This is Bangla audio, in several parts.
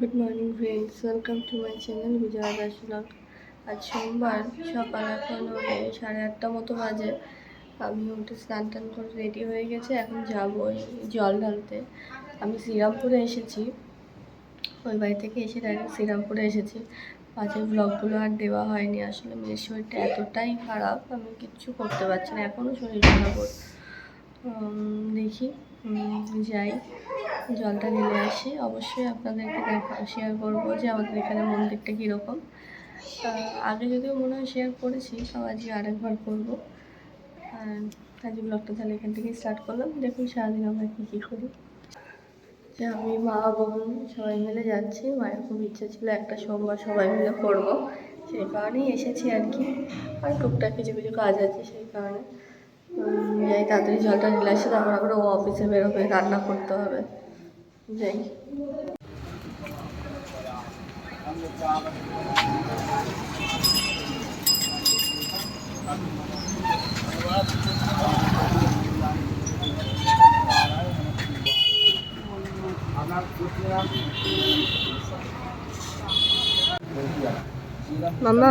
Good morning friends welcome to my channel Bijoya Das blog আজ সোমবার, সকাল এখন ওই সাড়ে আটটা মতো বাজে। আমি উঠে স্নান টান করে রেডি হয়ে গেছে। এখন যাব জল ঢালতে। আমি শ্রীরামপুরে এসেছি। ওই বাড়ি থেকে এসে ডাইরেক্ট শ্রীরামপুরে এসেছি। মাঝে ব্লগগুলো আর দেওয়া হয়নি। আসলে মেয়ের শরীরটা এতটাই খারাপ, আমি কিচ্ছু করতে পারছি না। এখনও শরীর খারাপ দেখি যাই। জলটা ঢেলে আসি। অবশ্যই আপনাদেরকে শেয়ার করব যে আমাদের এখানে মন্দিরটা কীরকম। আগে যদিও মনে হয় শেয়ার করেছি, তাও আজকে আরেকবার করব। আর আজকে ব্লগটা তাহলে এখান থেকেই স্টার্ট করলাম। দেখুন সারাদিন আমরা কী কী করি। যে আমি, মা, বোন সবাই মিলে যাচ্ছি। মায়ের খুব ইচ্ছা ছিল একটা সোমবার সবাই মিলে করব। সেই কারণেই এসেছি আর কি। আর টুকটাক কিছু কিছু কাজ আছে সেই কারণে। যাই তাড়াতাড়ি জলটা ঢেলে আসে, তারপর আবার ও অফিসে বেরোবে, রান্না করতে হবে। যাই। মামা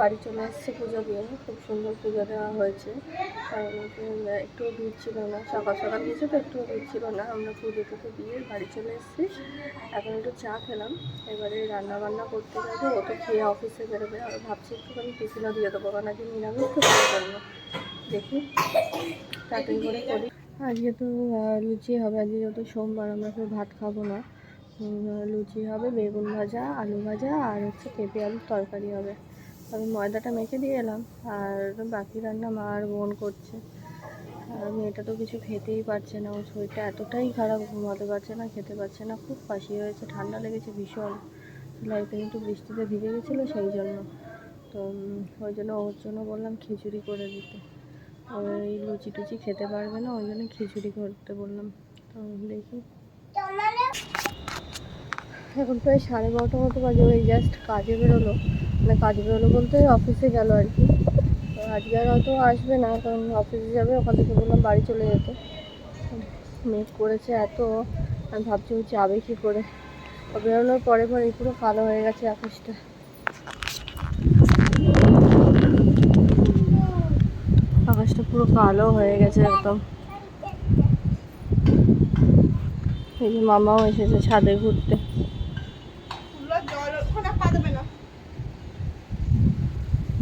বাড়ি চলে এসেছি পুজো দিয়ে। খুব সুন্দর পুজো দেওয়া হয়েছে। আমাকে একটু ভিড় ছিল না। সকাল সকাল গেছে তো একটু ভিড় ছিল না। আমরা পুজো টুজো দিয়ে বাড়ি চলে এসেছি। এখন একটু চা খেলাম। এবারে রান্না বান্না করতে যাব। ও তো খেয়ে অফিসে বেরোবে। আর ভাবছি একটুখানি টিফিনও দিয়ে দেবো। কারণ আজকে নিরামিষ, তো জন্য। দেখি। তাড়াতাড়ি করে করি। আজকে তো লুচি হবে। আজকে যত সোমবার, আমরা কেউ ভাত খাব না। লুচি হবে, বেগুন ভাজা, আলু ভাজা, আর হচ্ছে পেঁপে আলুর তরকারি হবে। আমি ময়দাটা মেখে দিয়ে এলাম, আর বাকি রান্না মা আর বোন করছে। আর মেয়েটা তো কিছু খেতেই পারছে না ওর শরীরটা এতটাই খারাপ, ঘুমাতে পারছে না, খেতে পারছে না, খুব কাশি হয়েছে ঠান্ডা লেগেছে ভীষণ। লাইফে একটু বৃষ্টিতে ভিজে গেছিল সেই জন্য। তো ওই জন্য ওর জন্য বললাম খিচুড়ি করে দিতে। ওই লুচি টুচি খেতে পারবে না, ওই জন্য খিচুড়ি করতে বললাম। তো দেখি। এখন প্রায় সাড়ে বারোটা মতো বাজে, ওই জাস্ট কাজে বেরোলো। মানে কাজে বেরোলো বলতে অফিসে গেল আর কি। আজকে আর হয়তো আসবে না, কারণ অফিসে যাবে, ওখান থেকে বললাম বাড়ি চলে যেতে। মেঘ করেছে এত, আমি ভাবছি ও যাবে কী করে। বেরোনোর পরে পরে পুরো কালো হয়ে গেছে আকাশটা। আকাশটা পুরো কালো হয়ে গেছে একদম। এই যে মামাও এসেছে ছাদে ঘুরতে।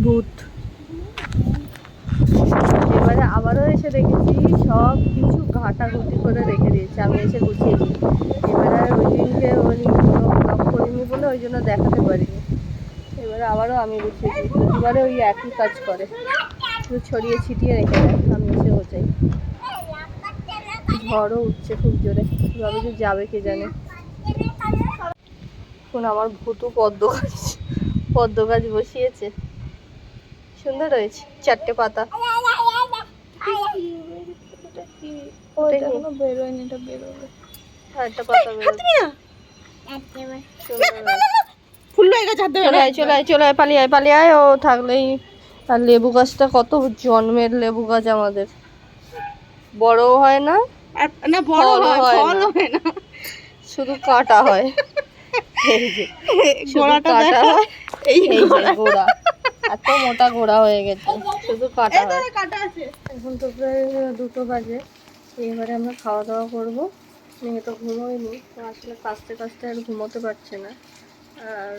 ভূত এবারে আবারও এসে দেখেছি সব কিছু ঘাটাঘুটি করে রেখে দিয়েছে। আমি এসে গুছিয়েছি এবারে আর ওই দিনকে ওই ব্লগ করিনি বলে ওই জন্য দেখাতে পারিনি। এবারে আবারও আমি গুছিয়েছি প্রতিবারে ওই একই কাজ করে। শুধু ছড়িয়ে ছিটিয়ে রেখে দেয়। আমি এসে গোছাই। ঝড়ও উঠছে খুব জোরে। কীভাবে যে যাবে কে জানে। এখন আমার ভুতু পদ্ম গাছ পদ্ম গাছ বসিয়েছে। সুন্দর হয়েছে চারটে পাতা। ও থাকলেই আর লেবু গাছটা কত জন্মের লেবু গাছ আমাদের। বড়ও হয় না না বড় হয় না। শুধু কাটা হয়। গোড়াটা কাটা হয় এই এই গোড়া। এত মোটা গোড়া হয়ে গেছে। শুধু কাটা গোড়া কাটা আছে। এখন তো প্রায় দুটো বাজে। এবারে আমরা খাওয়া দাওয়া করব। মেয়ে তো ঘুমোয়নি তো আসলে কাঁচতে কাঁচতে আর ঘুমোতে পারছে না। আর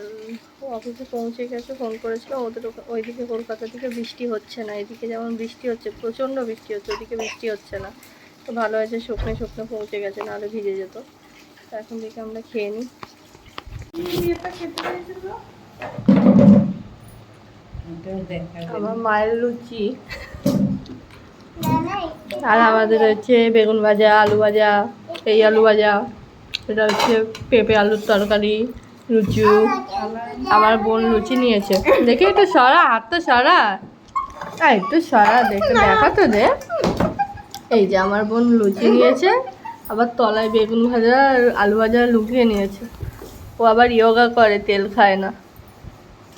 অফিসে পৌঁছে গেছে ফোন করেছিল ওদের ওইদিকে কলকাতা থেকে বৃষ্টি হচ্ছে না। এদিকে যেমন বৃষ্টি হচ্ছে প্রচণ্ড বৃষ্টি হচ্ছে ওদিকে বৃষ্টি হচ্ছে না। তো ভালো হয়েছে শুকনো শুকনো পৌঁছে গেছে না নাহলে ভিজে যেত। তো এখন দেখে আমরা খেয়ে নিই। আমার মায়ের লুচি। আর আমাদের হচ্ছে বেগুন ভাজা আলু ভাজা এই আলু ভাজা এটা হচ্ছে পেঁপে আলুর তরকারি লুচি। আমার বোন লুচি নিয়েছে। দেখি একটু সরা হাত তো সরা। একটু সরা দেখে দেখা তো দে এই যে আমার বোন লুচি নিয়েছে আবার তলায় বেগুন ভাজা আর আলু ভাজা লুকিয়ে নিয়েছে। ও আবার ইয়োগা করে তেল খায় না।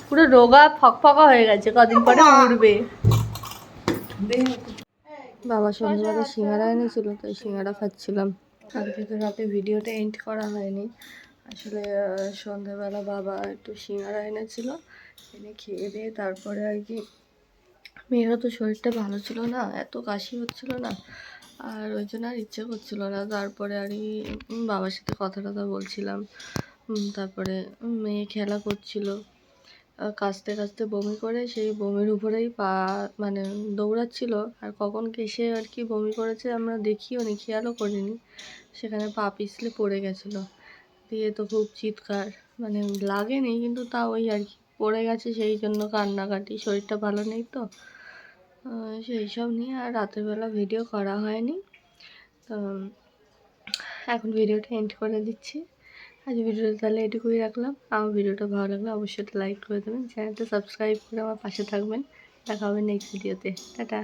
পুরো রোগা ফকফকা হয়ে গেছে কদিন পরে উঠবে বাবা সন্ধ্যাবেলা সিঙ্গারা এনেছিল তাই সিঙ্গারা খাচ্ছিলাম। আজকে তো রাতে ভিডিওটা এন্ড করা হয়নি। আসলে সন্ধ্যাবেলা বাবা একটু সিঙ্গারা এনেছিল এনে খেয়ে দিয়ে তারপরে আর কি মেয়েরা তো শরীরটা ভালো ছিল না এত কাশি হচ্ছিল না আর ওই জন্য আর ইচ্ছে করছিল না। তারপরে আর কি বাবার সাথে কথা টথা বলছিলাম তারপরে মেয়ে খেলা করছিল। কাঁচতে কাঁচতে বমি করে, সেই বমির উপরেই পা মানে দৌড়াচ্ছিল। আর কখন কেসে আর কি বমি করেছে আমরা দেখিও নি, খেয়ালও করিনি। সেখানে পা পিছলে পড়ে গেছিল। দিয়ে তো খুব চিৎকার মানে লাগেনি, কিন্তু তাও ওই আর কি পড়ে গেছে, সেই জন্য কান্নাকাটি, শরীরটা ভালো নেই তো। সেই সব নিয়ে আর রাতের বেলা ভিডিও করা হয়নি। তো এখন ভিডিওটা এন্ড করে দিচ্ছি। আজ ভিডিওটা তাহলে এটুকুই রাখলাম। আমার ভিডিওটা ভালো লাগলে অবশ্যই লাইক করে দেবেন। চ্যানেলটা সাবস্ক্রাইব করে আমার পাশে থাকবেন। দেখা হবে নেক্সট ভিডিওতে টাটা।